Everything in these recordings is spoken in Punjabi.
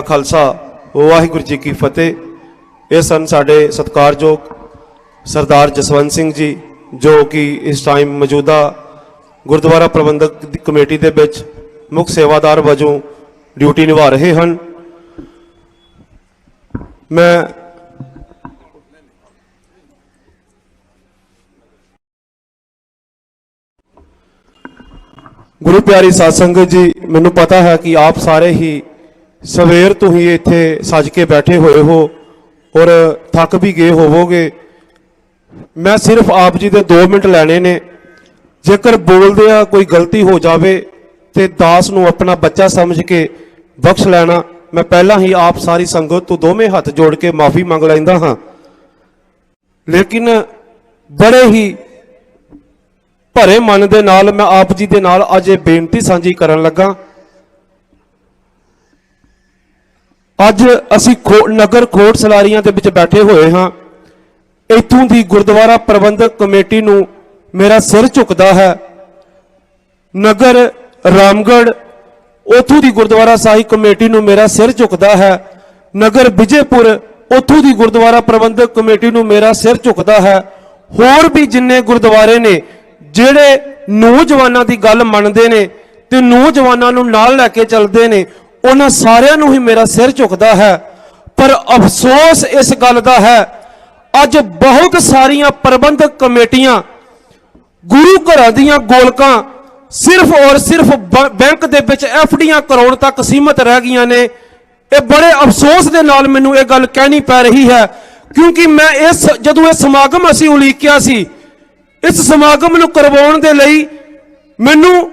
ਖਾਲਸਾ, ਵਾਹਿਗੁਰੂ ਜੀ ਕੀ ਫਤਿਹ। ਇਹ ਸਨ ਸਾਡੇ ਸਤਿਕਾਰਯੋਗ ਸਰਦਾਰ ਜਸਵੰਤ ਸਿੰਘ ਜੀ, ਜੋ ਕਿ ਇਸ ਟਾਈਮ ਮੌਜੂਦਾ ਗੁਰਦੁਆਰਾ ਪ੍ਰਬੰਧਕ ਦੀ ਕਮੇਟੀ ਦੇ ਵਿੱਚ ਮੁੱਖ ਸੇਵਾਦਾਰ ਵਜੋਂ ਡਿਊਟੀ ਨਿਭਾ ਰਹੇ ਹਨ। ਮੈਂ ਗੁਰੂ ਪਿਆਰੀ ਸਾਧ ਸੰਗਤ ਜੀ, ਮੈਨੂੰ ਪਤਾ ਹੈ ਕਿ ਆਪ ਸਾਰੇ ਹੀ ਸਵੇਰ ਤੋਂ ਹੀ ਇੱਥੇ ਸੱਜ ਕੇ ਬੈਠੇ ਹੋਏ ਹੋ ਔਰ ਥੱਕ ਵੀ ਗਏ ਹੋਵੋਗੇ। ਮੈਂ ਸਿਰਫ ਆਪ ਜੀ ਦੇ 2 ਮਿੰਟ ਲੈਣੇ ਨੇ। ਜੇਕਰ ਬੋਲਦੇ ਆ ਕੋਈ ਗਲਤੀ ਹੋ ਜਾਵੇ ਤੇ ਦਾਸ ਨੂੰ ਆਪਣਾ ਬੱਚਾ ਸਮਝ ਕੇ ਬਖਸ਼ ਲੈਣਾ, ਮੈਂ ਪਹਿਲਾਂ ਹੀ ਆਪ ਸਾਰੀ ਸੰਗਤ ਤੋਂ ਦੋਵੇਂ ਹੱਥ ਜੋੜ ਕੇ ਮਾਫੀ ਮੰਗ ਲੈਂਦਾ ਹਾਂ। ਲੇਕਿਨ ਬੜੇ ਹੀ ਭਰੇ ਮਨ ਦੇ ਨਾਲ ਮੈਂ ਆਪ ਜੀ ਦੇ ਨਾਲ ਅੱਜ ਇਹ ਬੇਨਤੀ ਸਾਂਝੀ ਕਰਨ ਲੱਗਾ ਅੱਜ ਅਸੀਂ ਖੋ- ਨਗਰ ਕੋਟ ਸਲਾਰੀਆਂ ਦੇ ਵਿੱਚ ਬੈਠੇ ਹੋਏ ਹਾਂ। ਇੱਥੋਂ ਦੀ ਗੁਰਦੁਆਰਾ ਪ੍ਰਬੰਧਕ ਕਮੇਟੀ ਨੂੰ ਮੇਰਾ ਸਿਰ ਝੁਕਦਾ ਹੈ। ਨਗਰ, ਰਾਮਗੜ੍ਹ, ਉਥੋਂ ਦੀ ਗੁਰਦੁਆਰਾ ਸਾਹਿਬ ਕਮੇਟੀ ਨੂੰ ਮੇਰਾ ਸਿਰ ਝੁਕਦਾ ਹੈ। ਨਗਰ ਵਿਜੇਪੁਰ, ਉਥੋਂ ਦੀ ਗੁਰਦੁਆਰਾ ਪ੍ਰਬੰਧਕ ਕਮੇਟੀ ਨੂੰ ਮੇਰਾ ਸਿਰ ਝੁਕਦਾ ਹੈ। ਹੋਰ ਵੀ ਜਿੰਨੇ ਗੁਰਦੁਆਰੇ ਨੇ, ਜਿਹੜੇ ਨੌਜਵਾਨਾਂ ਦੀ ਗੱਲ ਮੰਨਦੇ ਨੇ ਤੇ ਨੌਜਵਾਨਾਂ ਨੂੰ ਨਾਲ ਲੈ ਕੇ ਚੱਲਦੇ ਨੇ ਉਹਨਾਂ ਸਾਰਿਆਂ ਨੂੰ ਹੀ ਮੇਰਾ ਸਿਰ ਝੁਕਦਾ ਹੈ। ਪਰ ਅਫਸੋਸ ਇਸ ਗੱਲ ਦਾ ਹੈ, ਅੱਜ ਬਹੁਤ ਸਾਰੀਆਂ ਪ੍ਰਬੰਧਕ ਕਮੇਟੀਆਂ, ਗੁਰੂ ਘਰਾਂ ਦੀਆਂ ਗੋਲਕਾਂ ਸਿਰਫ ਔਰ ਸਿਰਫ ਬੈਂਕ ਦੇ ਵਿੱਚ ਐਫਡੀਆਂ ਕਰਾਉਣ ਤੱਕ ਸੀਮਤ ਰਹਿ ਗਈਆਂ ਨੇ। ਇਹ ਬੜੇ ਅਫਸੋਸ ਦੇ ਨਾਲ ਮੈਨੂੰ ਇਹ ਗੱਲ ਕਹਿਣੀ ਪੈ ਰਹੀ ਹੈ, ਕਿਉਂਕਿ ਮੈਂ ਇਸ, ਜਦੋਂ ਇਹ ਸਮਾਗਮ ਅਸੀਂ ਉਲੀਕਿਆ ਸੀ, ਇਸ ਸਮਾਗਮ ਨੂੰ ਕਰਵਾਉਣ ਦੇ ਲਈ ਮੈਨੂੰ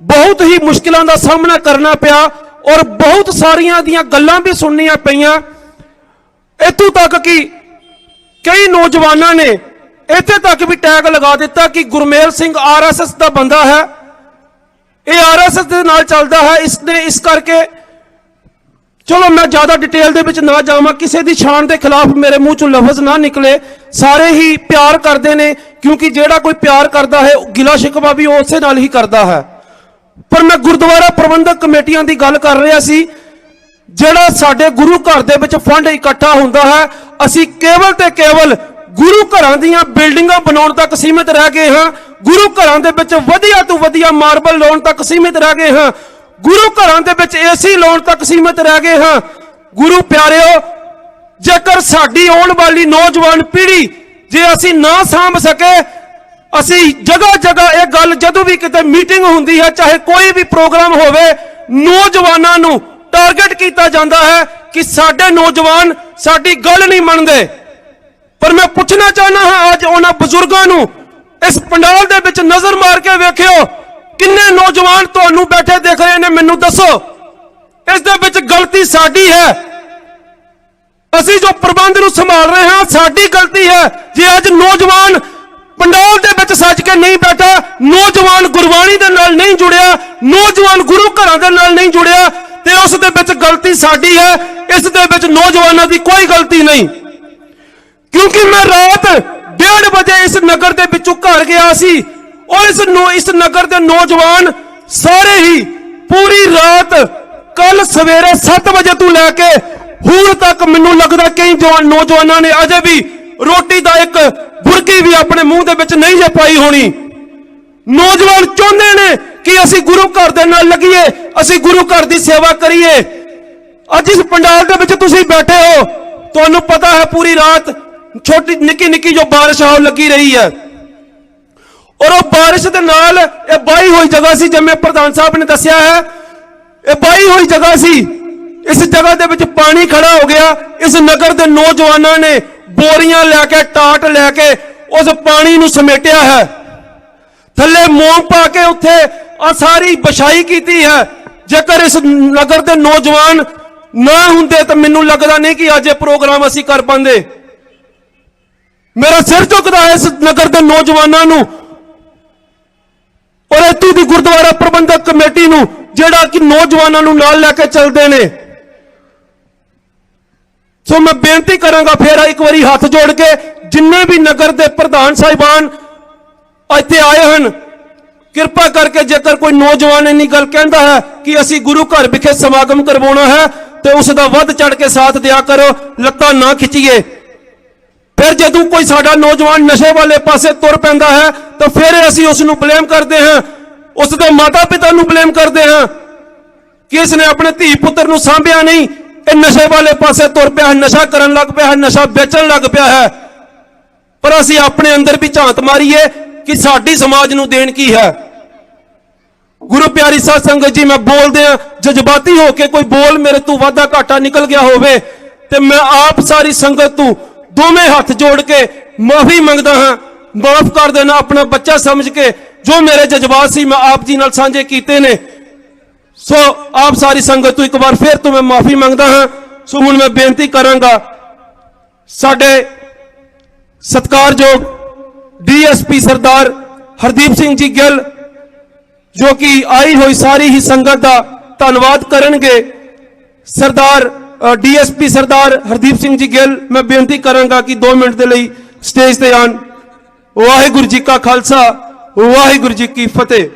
ਬਹੁਤ ਹੀ ਮੁਸ਼ਕਿਲਾਂ ਦਾ ਸਾਹਮਣਾ ਕਰਨਾ ਪਿਆ। ਔਰ ਬਹੁਤ ਸਾਰੀਆਂ ਦੀਆਂ ਗੱਲਾਂ ਵੀ ਸੁਣਨੀਆਂ ਪਈਆਂ। ਇੱਥੋਂ ਤੱਕ ਕਿ ਕਈ ਨੌਜਵਾਨਾਂ ਨੇ ਇੱਥੇ ਤੱਕ ਵੀ ਟੈਗ ਲਗਾ ਦਿੱਤਾ ਕਿ ਗੁਰਮੇਲ ਸਿੰਘ ਆਰਐਸਐਸ ਦਾ ਬੰਦਾ ਹੈ। ਇਹ ਆਰਐਸਐਸ ਦੇ ਨਾਲ ਚੱਲਦਾ ਹੈ। ਇਸ ਨੇ ਇਸ ਕਰਕੇ ਚਲੋ ਮੈਂ ਜ਼ਿਆਦਾ ਡਿਟੇਲ ਦੇ ਵਿੱਚ ਨਾ ਜਾਵਾਂ। ਕਿਸੇ ਦੀ ਸ਼ਾਨ ਦੇ ਖਿਲਾਫ ਮੇਰੇ ਮੂੰਹ ਚੋਂ ਲਫ਼ਜ਼ ਨਾ ਨਿਕਲੇ। ਸਾਰੇ ਹੀ ਪਿਆਰ ਕਰਦੇ ਨੇ, ਕਿਉਂਕਿ ਜਿਹੜਾ ਕੋਈ ਪਿਆਰ ਕਰਦਾ ਹੈ, ਗਿਲਾ ਸ਼ਿਕਵਾ ਵੀ ਉਸੇ ਨਾਲ ਹੀ ਕਰਦਾ ਹੈ। ਪਰ ਮੈਂ ਗੁਰਦੁਆਰਾ ਪ੍ਰਬੰਧਕ ਕਮੇਟੀਆਂ ਦੀ ਗੱਲ ਕਰ ਰਿਹਾ ਸੀ, ਜਿਹੜਾ ਸਾਡੇ ਗੁਰੂ ਘਰ ਦੇ ਵਿੱਚ ਫੰਡ ਇਕੱਠਾ ਹੁੰਦਾ ਹੈ, ਅਸੀਂ ਕੇਵਲ ਤੇ ਕੇਵਲ ਗੁਰੂ ਘਰਾਂ ਦੀਆਂ ਬਿਲਡਿੰਗਾਂ ਬਣਾਉਣ ਤੱਕ ਸੀਮਿਤ ਰਹਿ ਗਏ ਹਾਂ, ਗੁਰੂ ਘਰਾਂ ਦੇ ਵਿੱਚ ਵਧੀਆ ਤੋਂ ਵਧੀਆ ਮਾਰਬਲ ਲਾਉਣ ਤੱਕ ਸੀਮਿਤ ਰਹਿ ਗਏ ਹਾਂ, ਗੁਰੂ ਘਰਾਂ ਦੇ ਵਿੱਚ ਏਸੀ ਲਾਉਣ ਤੱਕ ਸੀਮਿਤ ਰਹਿ ਗਏ ਹਾਂ। ਗੁਰੂ ਪਿਆਰਿਓ, ਜੇਕਰ ਸਾਡੀ ਆਉਣ ਵਾਲੀ ਨੌਜਵਾਨ ਪੀੜ੍ਹੀ ਜੇ ਅਸੀਂ ਨਾ ਸਾਂਭ ਸਕੇ ਅਸੀਂ ਜਗ੍ਹਾ ਜਗ੍ਹਾ ਇਹ ਗੱਲ ਜਦੋਂ ਵੀ ਕਿਤੇ ਮੀਟਿੰਗ ਹੁੰਦੀ ਹੈ, ਚਾਹੇ ਕੋਈ ਵੀ ਪ੍ਰੋਗਰਾਮ ਹੋਵੇ, ਨੌਜਵਾਨਾਂ ਨੂੰ ਟਾਰਗੇਟ ਕੀਤਾ ਜਾਂਦਾ ਹੈ ਕਿ ਸਾਡੇ ਨੌਜਵਾਨ ਸਾਡੀ ਗੱਲ ਨਹੀਂ ਮੰਨਦੇ। ਪਰ ਮੈਂ ਪੁੱਛਣਾ ਚਾਹਨਾ ਹਾਂ, ਅੱਜ ਉਹਨਾਂ ਬਜ਼ੁਰਗਾਂ ਨੂੰ ਇਸ ਪੰਡਾਲ ਦੇ ਵਿੱਚ ਨਜ਼ਰ ਮਾਰ ਕੇ ਵੇਖਿਓ, ਕਿੰਨੇ ਨੌਜਵਾਨ ਤੁਹਾਨੂੰ ਬੈਠੇ ਦੇਖ ਰਹੇ ਨੇ, ਮੈਨੂੰ ਦੱਸੋ। ਇਸ ਦੇ ਵਿੱਚ ਗਲਤੀ ਸਾਡੀ ਹੈ। ਅਸੀਂ ਜੋ ਪ੍ਰਬੰਧ ਨੂੰ ਸੰਭਾਲ ਰਹੇ ਹਾਂ, ਸਾਡੀ ਗਲਤੀ ਹੈ। ਜੇ ਅੱਜ ਨੌਜਵਾਨ ਪੰਡੋਲ ਦੇ ਵਿੱਚ ਸੱਜ ਕੇ ਨਹੀਂ ਬੈਠਾ, ਨੌਜਵਾਨ ਗੁਰਬਾਣੀ ਦੇ ਨਾਲ ਨਹੀਂ ਜੁੜਿਆ, ਨੌਜਵਾਨ ਗੁਰੂ ਘਰਾਂ ਦੇ ਨਾਲ ਨਹੀਂ ਜੁੜਿਆ, ਤੇ ਉਸ ਦੇ ਵਿੱਚ ਗਲਤੀ ਸਾਡੀ ਹੈ, ਇਸ ਦੇ ਵਿੱਚ ਨੌਜਵਾਨਾਂ ਦੀ ਕੋਈ ਗਲਤੀ ਨਹੀਂ। ਕਿਉਂਕਿ ਮੈਂ ਰਾਤ 1:30 ਵਜੇ ਇਸ ਨਗਰ ਦੇ ਵਿੱਚੋਂ ਘਰ ਗਿਆ ਸੀ ਔਰ ਇਸ ਇਸ ਨਗਰ ਦੇ ਨੌਜਵਾਨ ਸਾਰੇ ਹੀ ਪੂਰੀ ਰਾਤ ਕੱਲ ਸਵੇਰੇ 7 ਵਜੇ ਤੋਂ ਲੈ ਕੇ ਹੁਣ ਤੱਕ ਮੈਨੂੰ ਲੱਗਦਾ ਕਈ ਜਵਾਨ ਨੌਜਵਾਨਾਂ ਨੇ ਅਜੇ ਵੀ ਰੋਟੀ ਦਾ ਇੱਕ ਬੁਰਕੀ ਵੀ ਆਪਣੇ ਮੂੰਹ ਦੇ ਵਿੱਚ ਨਹੀਂ ਜੇ ਪਾਈ ਹੋਣੀ। ਨੌਜਵਾਨ ਚਾਹੁੰਦੇ ਨੇ ਕਿ ਅਸੀਂ ਗੁਰੂ ਘਰ ਦੇ ਨਾਲ ਲੱਗੀਏ, ਅਸੀਂ ਗੁਰੂ ਘਰ ਦੀ ਸੇਵਾ ਕਰੀਏ। ਅੱਜ ਇਸ ਪੰਡਾਲ ਦੇ ਵਿੱਚ ਤੁਸੀਂ ਬੈਠੇ ਹੋ, ਤੁਹਾਨੂੰ ਪਤਾ ਹੈ ਪੂਰੀ ਰਾਤ ਛੋਟੀ ਨਿੱਕੀ ਨਿੱਕੀ ਜੋ ਬਾਰਿਸ਼ ਆ ਲੱਗੀ ਰਹੀ ਹੈ। ਔਰ ਉਹ ਬਾਰਿਸ਼ ਦੇ ਨਾਲ ਇਹ ਬਾਈ ਹੋਈ ਜਗ੍ਹਾ ਸੀ, ਜਿਵੇਂ ਪ੍ਰਧਾਨ ਸਾਹਿਬ ਨੇ ਦੱਸਿਆ ਹੈ। ਇਹ ਬਾਈ ਹੋਈ ਜਗ੍ਹਾ ਸੀ। ਇਸ ਜਗ੍ਹਾ ਦੇ ਵਿੱਚ ਪਾਣੀ ਖੜਾ ਹੋ ਗਿਆ। ਇਸ ਨਗਰ ਦੇ ਨੌਜਵਾਨਾਂ ਨੇ ਬੋਰੀਆਂ ਲੈ ਕੇ, ਟਾਟ ਲੈ ਕੇ ਉਸ ਪਾਣੀ ਨੂੰ ਸਮੇਟਿਆ ਹੈ। ਥੱਲੇ ਮੋਮ ਪਾ ਕੇ ਉੱਥੇ ਆ ਸਾਰੀ ਬਛਾਈ ਕੀਤੀ ਹੈ। ਜੇਕਰ ਇਸ ਨਗਰ ਦੇ ਨੌਜਵਾਨ ਨਾ ਹੁੰਦੇ ਤਾਂ ਮੈਨੂੰ ਲੱਗਦਾ ਨਹੀਂ ਕਿ ਅੱਜ ਇਹ ਪ੍ਰੋਗਰਾਮ ਅਸੀਂ ਕਰ ਪਾਉਂਦੇ। ਮੇਰਾ ਸਿਰ ਝੁਕਦਾ ਹੈ ਇਸ ਨਗਰ ਦੇ ਨੌਜਵਾਨਾਂ ਨੂੰ। ਔਰ ਇੱਥੋਂ ਦੀ ਗੁਰਦੁਆਰਾ ਪ੍ਰਬੰਧਕ ਕਮੇਟੀ ਨੂੰ, ਜਿਹੜਾ ਕਿ ਨੌਜਵਾਨਾਂ ਨੂੰ ਨਾਲ ਲੈ ਕੇ ਚੱਲਦੇ ਨੇ। ਸੋ ਮੈਂ ਬੇਨਤੀ ਕਰਾਂਗਾ ਫੇਰ ਇੱਕ ਵਾਰੀ ਹੱਥ ਜੋੜ ਕੇ ਜਿੰਨੇ ਵੀ ਨਗਰ ਦੇ ਪ੍ਰਧਾਨ ਸਾਹਿਬਾਨ ਇੱਥੇ ਆਏ ਹਨ, ਕਿਰਪਾ ਕਰਕੇ ਜੇਕਰ ਕੋਈ ਨੌਜਵਾਨ ਇੰਨੀ ਗੱਲ ਕਹਿੰਦਾ ਹੈ ਕਿ ਅਸੀਂ ਗੁਰੂ ਘਰ ਵਿਖੇ ਸਮਾਗਮ ਕਰਵਾਉਣਾ ਹੈ, ਤੇ ਤੇ ਉਸ ਦਾ ਵੱਧ ਚੜ ਕੇ ਸਾਥ ਦਿਆ ਕਰੋ, ਲੱਤਾਂ ਨਾ ਖਿੱਚੀਏ। ਫਿਰ ਜਦੋਂ ਕੋਈ ਸਾਡਾ ਨੌਜਵਾਨ ਨਸ਼ੇ ਵਾਲੇ ਪਾਸੇ ਤੁਰ ਪੈਂਦਾ ਹੈ, ਤਾਂ ਫਿਰ ਅਸੀਂ ਉਸ ਨੂੰ ਬਲੇਮ ਕਰਦੇ ਹਾਂ। ਉਸ ਦੇ ਮਾਤਾ ਪਿਤਾ ਨੂੰ ਬਲੇਮ ਕਰਦੇ ਹਾਂ ਕਿ ਇਸ ਨੇ ਆਪਣੇ ਧੀ ਪੁੱਤਰ ਨੂੰ ਸਾਂਭਿਆ ਨਹੀਂ। ਇਹ ਨਸ਼ੇ ਵਾਲੇ ਪਾਸੇ ਤੁਰ ਪਿਆ ਹੈ, ਨਸ਼ਾ ਕਰਨ ਲੱਗ ਪਿਆ ਹੈ, ਨਸ਼ਾ ਵੇਚਣ ਲੱਗ ਪਿਆ ਹੈ। ਪਰ ਅਸੀਂ ਆਪਣੇ ਅੰਦਰ ਵੀ ਝਾਂਤ ਮਾਰੀਏ ਕਿ ਸਾਡੀ ਸਮਾਜ ਨੂੰ ਦੇਣ ਕੀ ਹੈ। ਗੁਰੂ ਪਿਆਰੀ ਸਾਧ ਸੰਗਤ ਜੀ, ਮੈਂ ਬੋਲਦੇ ਆ ਜਜ਼ਬਾਤੀ ਹੋ ਕੇ ਕੋਈ ਬੋਲ ਮੇਰੇ ਤੋਂ ਵਾਧਾ ਘਾਟਾ ਨਿਕਲ ਗਿਆ ਹੋਵੇ ਤੇ ਮੈਂ ਆਪ ਸਾਰੀ ਸੰਗਤ ਤੋਂ ਦੋਵੇਂ ਹੱਥ ਜੋੜ ਕੇ ਮਾਫੀ ਮੰਗਦਾ ਹਾਂ। ਮਾਫ ਕਰ ਦੇਣਾ ਆਪਣਾ ਬੱਚਾ ਸਮਝ ਕੇ, ਜੋ ਮੇਰੇ ਜਜ਼ਬਾਤ ਸੀ, ਮੈਂ ਆਪ ਜੀ ਨਾਲ ਸਾਂਝੇ ਕੀਤੇ ਨੇ। ਸੋ ਆਪ ਸਾਰੀ ਸੰਗਤ ਤੋਂ ਇੱਕ ਵਾਰ ਫਿਰ ਤੋਂ ਮੈਂ ਮਾਫੀ ਮੰਗਦਾ ਹਾਂ ਸੋ ਹੁਣ ਮੈਂ ਬੇਨਤੀ ਕਰਾਂਗਾ ਸਾਡੇ ਸਤਿਕਾਰਯੋਗ ਡੀਐਸਪੀ ਸਰਦਾਰ ਹਰਦੀਪ ਸਿੰਘ ਜੀ ਗਿੱਲ ਜੋ ਕਿ ਆਈ ਹੋਈ ਸਾਰੀ ਹੀ ਸੰਗਤ ਦਾ ਧੰਨਵਾਦ ਕਰਨਗੇ ਸਰਦਾਰ ਡੀਐਸਪੀ ਸਰਦਾਰ ਹਰਦੀਪ ਸਿੰਘ ਜੀ ਗਿੱਲ ਮੈਂ ਬੇਨਤੀ ਕਰਾਂਗਾ ਕਿ 2 ਮਿੰਟ ਦੇ ਲਈ ਸਟੇਜ ਤੇ ਆਣ ਵਾਹਿਗੁਰੂ ਜੀ ਕਾ ਖਾਲਸਾ ਵਾਹਿਗੁਰੂ ਜੀ ਕੀ ਫਤਿਹ